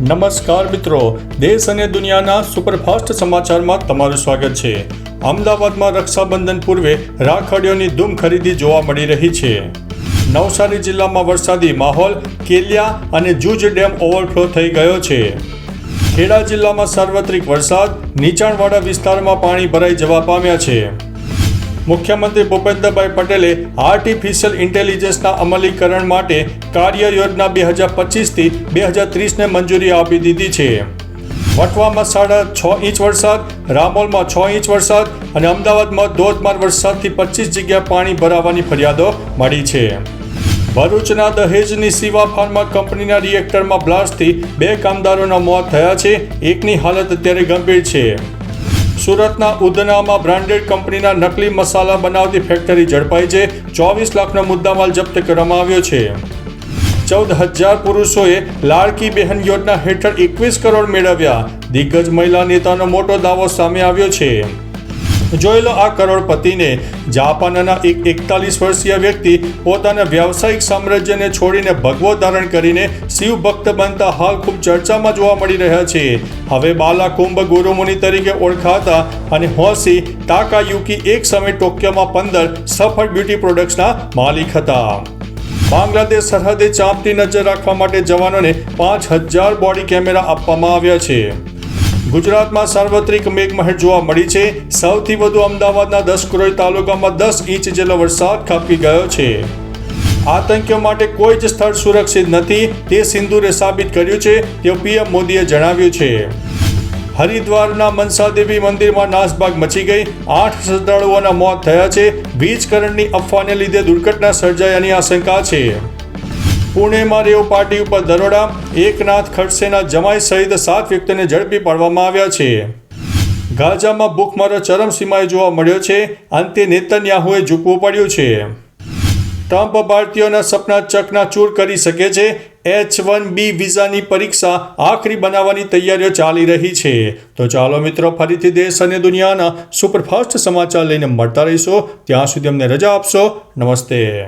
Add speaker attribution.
Speaker 1: નમસ્કાર મિત્રો, દેશ અને દુનિયાના સુપરફાસ્ટ સમાચારમાં તમારું સ્વાગત છે. અમદાવાદમાં રક્ષાબંધન પૂર્વે રાખડીઓની ધૂમ ખરીદી જોવા મળી રહી છે. નવસારી જિલ્લામાં વરસાદી માહોલ, કેલિયા અને જૂજ ડેમ ઓવરફ્લો થઈ ગયો છે. ખેડા જિલ્લામાં સાર્વત્રિક વરસાદ, નીચાણવાળા વિસ્તારમાં પાણી ભરાઈ જવા પામ્યા છે. મુખ્યમંત્રી ભૂપેન્દ્રભાઈ પટેલે આર્ટિફિશિયલ ઇન્ટેલિજન્સના અમલીકરણ માટે કાર્ય યોજના બે હજાર પચીસથી બે હજાર ત્રીસને મંજૂરી આપી દીધી છે. વટવામાં સાડા છ ઇંચ વરસાદ, રામોલમાં છ ઇંચ વરસાદ અને અમદાવાદમાં ધોધમાર વરસાદથી પચીસ જગ્યા પાણી ભરાવાની ફરિયાદો મળી છે. ભરૂચના દહેજની સિવા ફાર્મા કંપનીના રિએક્ટરમાં બ્લાસ્ટથી બે કામદારોના મોત થયા છે. એકની હાલત અત્યારે ગંભીર છે. સુરતના ઉધનામાં બ્રાન્ડેડ કંપનીના નકલી મસાલા બનાવતી ફેક્ટરી ઝડપાઈ છે. ચોવીસ લાખનો મુદ્દામાલ જપ્ત કરવામાં આવ્યો છે. ચૌદ હજાર પુરુષોએ લાડકી બહેન યોજના હેઠળ એકવીસ કરોડ મેળવ્યા. દિગ્ગજ મહિલા નેતાનો મોટો દાવો સામે આવ્યો છે. જોયેલો આ કરોડપતિને જાપાનના એક એકતાલીસ વર્ષીય વ્યક્તિ પોતાના વ્યાવસાયિક સામ્રાજ્યને છોડીને ભગવો ધારણ કરીને શિવ ભક્ત બનતા હાલ ખૂબ ચર્ચામાં જોવા મળી રહ્યા છે. હવે બાલા કુંભ ગુરુમુનિ તરીકે ઓળખાતા અને હોસી તાકાયુકી એક સમય ટોક્યોમાં પંદર સફળ બ્યુટી પ્રોડક્ટ્સના માલિક હતા. બાંગ્લાદેશ સરહદે ચાંપતી નજર રાખવા માટે જવાનોને પાંચ હજાર બોડી કેમેરા આપવામાં આવ્યા છે. ગુજરાતમાં સાર્વત્રિક મેઘમહેર જોવા મળી છે. સૌથી વધુ અમદાવાદના દસ કરોડ તાલુકામાં દસ ઇંચ જેટલો વરસાદ ખાબકી ગયો છે. આતંકીઓ માટે કોઈ જ સ્થળ સુરક્ષિત નથી, તે સિંદુરે સાબિત કર્યું છે તેવું પીએમ મોદીએ જણાવ્યું છે. હરિદ્વારના મનસાદેવી મંદિરમાં નાસભાગ મચી ગઈ. આઠ શ્રદ્ધાળુઓના મોત થયા છે. વીજ કરંટની અફવાને લીધે દુર્ઘટના સર્જાયાની આશંકા છે. પુણેમાં રેવ પાર્ટી ઉપર દરોડા, એકનાથ ખડસેના જમાઈ સહિત સાત વ્યક્તિને ઝડપી પાડવામાં આવ્યા છે. ગાઝામાં ભૂખમરો ચરમસીમાએ જોવા મળ્યો છે. અંતે નેતન્યાહુએ ઝૂકવું પડ્યું છે. ટ્રમ્પ ભારતીયોના સપના ચકનાચૂર કરી શકે છે. એચ વન બી વિઝાની પરીક્ષા આખરી બનાવવાની તૈયારીઓ ચાલી રહી છે. તો ચાલો મિત્રો, ફરીથી દેશ અને દુનિયાના સુપરફાસ્ટ સમાચાર લઈને મળતા રહીશો. ત્યાં સુધી અમને રજા આપશો. નમસ્તે.